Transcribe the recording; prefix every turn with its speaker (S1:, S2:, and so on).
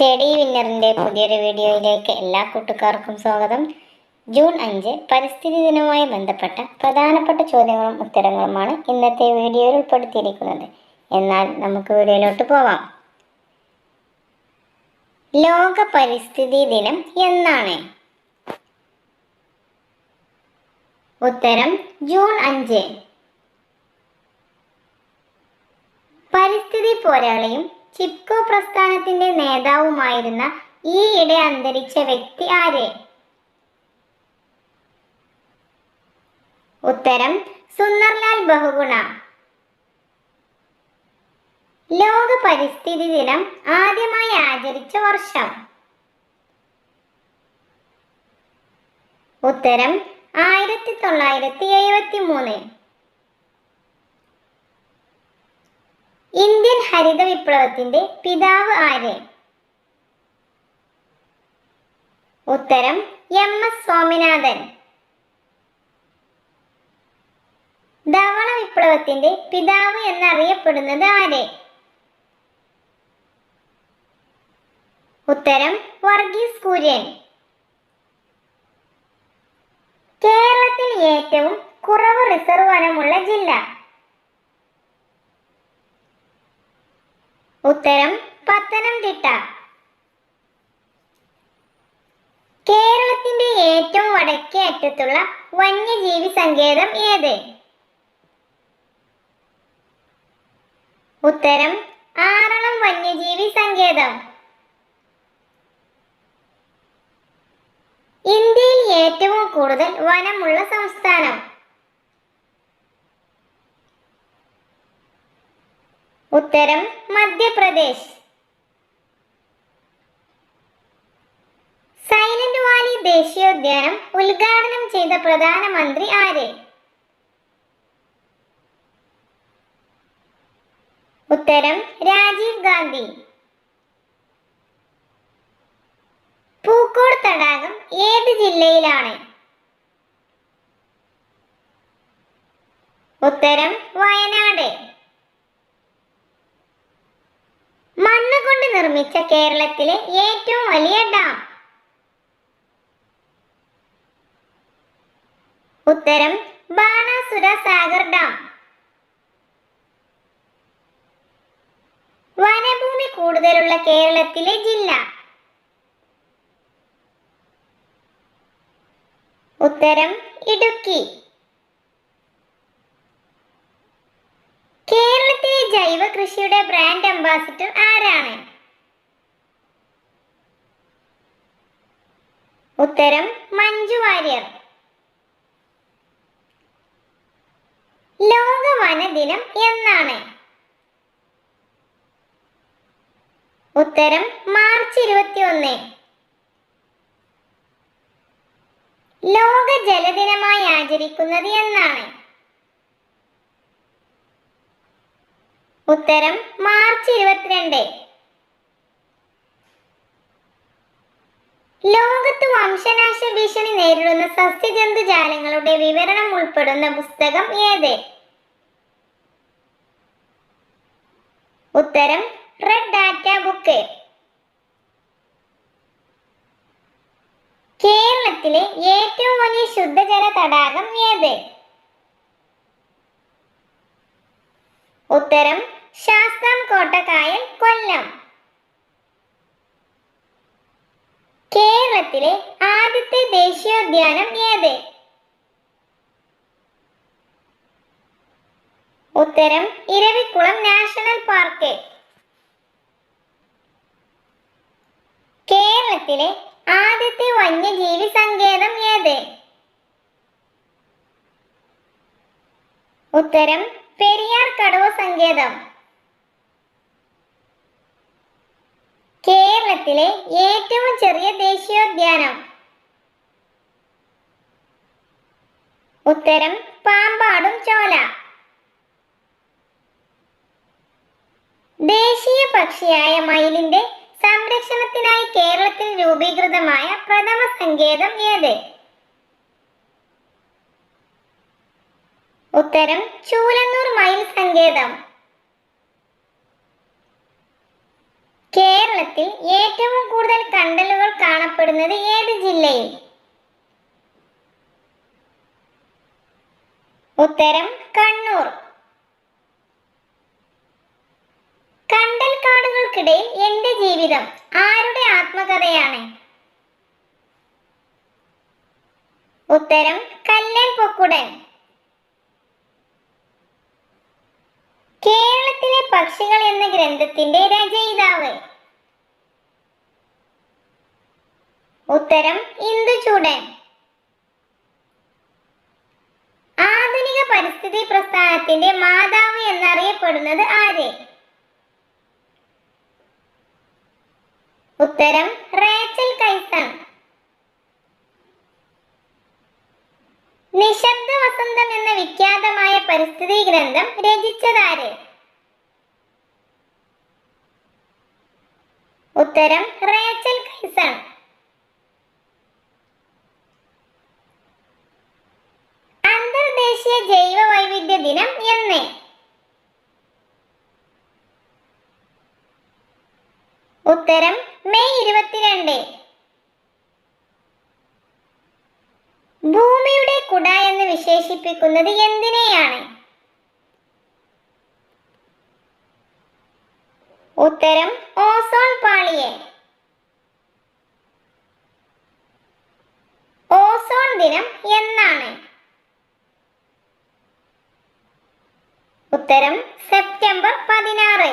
S1: Study വിന്നറിന്റെ പുതിയൊരു വീഡിയോയിലേക്ക് എല്ലാ കൂട്ടുകാർക്കും സ്വാഗതം. ജൂൺ അഞ്ച് പരിസ്ഥിതി ദിനവുമായി ബന്ധപ്പെട്ട പ്രധാനപ്പെട്ട ചോദ്യങ്ങളും ഉത്തരങ്ങളുമാണ് ഇന്നത്തെ വീഡിയോയിൽ ഉൾപ്പെടുത്തിയിരിക്കുന്നത്. എന്നാൽ നമുക്ക് വീഡിയോയിലോട്ട് പോവാം. ലോക പരിസ്ഥിതി ദിനം എന്നാണ്? ഉത്തരം ജൂൺ അഞ്ച്. പരിസ്ഥിതി പോരാളിയും ചിപ്കോ പ്രസ്ഥാനത്തിന്റെ നേതാവുമായിരുന്ന ഈയിടെ അന്തരിച്ച വ്യക്തി ആര്? ഉത്തരം സുന്ദർലാൽ ബഹുഗുണ. ലോക പരിസ്ഥിതി ദിനം ആദ്യമായി ആചരിച്ച വർഷം. ഉത്തരം ആയിരത്തി തൊള്ളായിരത്തി എഴുപത്തി മൂന്ന് ഇന്ത്യൻ ഹരിത വിപ്ലവത്തിന്റെ പിതാവ് ആര്? ഉത്തരം എം എസ് സ്വാമിനാഥൻ. ധവള വിപ്ലവത്തിന്റെ പിതാവ് എന്നറിയപ്പെടുന്നത് ആര്? ഉത്തരം വർഗീസ് കുര്യൻ. കേരളത്തിൽ ഏറ്റവും കുറവ് റിസർവ് വനമുള്ള ജില്ല. ഉത്തരം പത്തനംതിട്ട. കേരളത്തിന്റെ ഏറ്റവും വടക്കേ അറ്റത്തുള്ള വന്യജീവി സങ്കേതം ഏത്? ഉത്തരം ആറളം വന്യജീവി സങ്കേതം. ഇന്ത്യയിൽ ഏറ്റവും കൂടുതൽ വനമുള്ള സംസ്ഥാനം ഉത്തരം മധ്യപ്രദേശ്. സൈലന്റ് വാലി ദേശീയോദ്യാനം ഉദ്ഘാടനം ചെയ്ത പ്രധാനമന്ത്രി ആര്? ഉത്തരം രാജീവ് ഗാന്ധി. പൂക്കോട് തടാകം ഏത് ജില്ലയിലാണ്? ഉത്തരം വയനാട്. നിർമ്മിച്ച കേരളത്തിലെ ഏറ്റവും വലിയ ഡാം. ഉത്തരം ബാണാസുര സാഗർ ഡാം. വനഭൂമി കൂടുതലുള്ള കേരളത്തിലെ ജില്ല. ഉത്തരം ഇടുക്കി. കേരളത്തിലെ ജൈവ കൃഷിയുടെ ബ്രാൻഡ് അംബാസിഡർ ആരാണ്? ഉത്തരം മഞ്ജു വാര്യർ. ലോക വന ദിനം എന്നാണ്. ഉത്തരം മാർച്ച് ഇരുപത്തി ഒന്ന് ലോക ജലദിനമായി ആചരിക്കുന്നത് എന്നാണ്. ഉത്തരം മാർച്ച് ഇരുപത്തിരണ്ട്. ലോകത്ത് വംശനാശ ഭീഷണി നേരിടുന്ന സസ്യജന്തുജാലങ്ങളുടെ വിവരണം ഉൾപ്പെടുന്ന പുസ്തകം ഏത്? ഉത്തരം റെഡ് ഡാറ്റ ബുക്ക് കേരളത്തിലെ ഏറ്റവും വലിയ ശുദ്ധജല തടാകം ഏത്? ഉത്തരം ശാസ്താംകോട്ട കോട്ടക്കായൽ കൊല്ലം. കേരളത്തിലെ ആദ്യത്തെ ദേശീയോദ്യാനം ഏത്? ഉത്തരം ഇരവിക്കുളം നാഷണൽ പാർക്ക്. കേരളത്തിലെ ആദ്യത്തെ വന്യജീവി സങ്കേതം ഏത്? ഉത്തരം പെരിയാർ കടുവ സങ്കേതം. കേരളത്തിലെ ഏറ്റവും ചെറിയ ദേശീയോദ്യാനം? ഉത്തരം പാമ്പാടും ചോല. ദേശീയ പക്ഷിയായ മയിലിന്റെ സംരക്ഷണത്തിനായി കേരളത്തിൽ രൂപീകൃതമായ പ്രഥമ സങ്കേതം ഏത്? ഉത്തരം ചൂലന്നൂർ മയിൽ സങ്കേതം. കേരളത്തിൽ ഏറ്റവും കൂടുതൽ കണ്ടലുകൾ കാണപ്പെടുന്നത് ഏത് ജില്ലയിൽ? ഉത്തരം കണ്ണൂർ. കണ്ടൽ കാടുകൾക്കിടയിൽ എന്റെ ജീവിതം ആരുടെ ആത്മകഥയാണ്? ഉത്തരം കല്ലൻ പൊക്കുടൻ. കേരളത്തിലെ പക്ഷികൾ എന്ന ഗ്രന്ഥത്തിന്റെ രചയിതാവ്. ഉത്തരം ഇന്ദുചൂടൻ ആധുനിക പരിസ്ഥിതി പ്രസ്ഥാനത്തിന്റെ മാതാവ് എന്നറിയപ്പെടുന്നത് ആര്? ഉത്തരം റേച്ചൽ കൈസൺ. നിശബ്ദ വസന്തം എന്ന വിഖ്യാതമായ പരിസ്ഥിതി ഗ്രന്ഥം രചിച്ചതാര് ഉത്തരം റേച്ചൽ കൈസൺ അന്തർദേശീയ ജൈവ വൈവിധ്യ ദിനം എന്ന് ഉത്തരം മെയ് ഇരുപത്തിരണ്ട്. ഭൂമിയുടെ കുട എന്ന് വിശേഷിപ്പിക്കുന്നത് എന്തിനെയാണ്? ഉത്തരം ഓസോൺ പാളിയെ. ഓസോൺ ദിനം എന്നാണ്. ഉത്തരം സെപ്റ്റംബർ പതിനാറ്.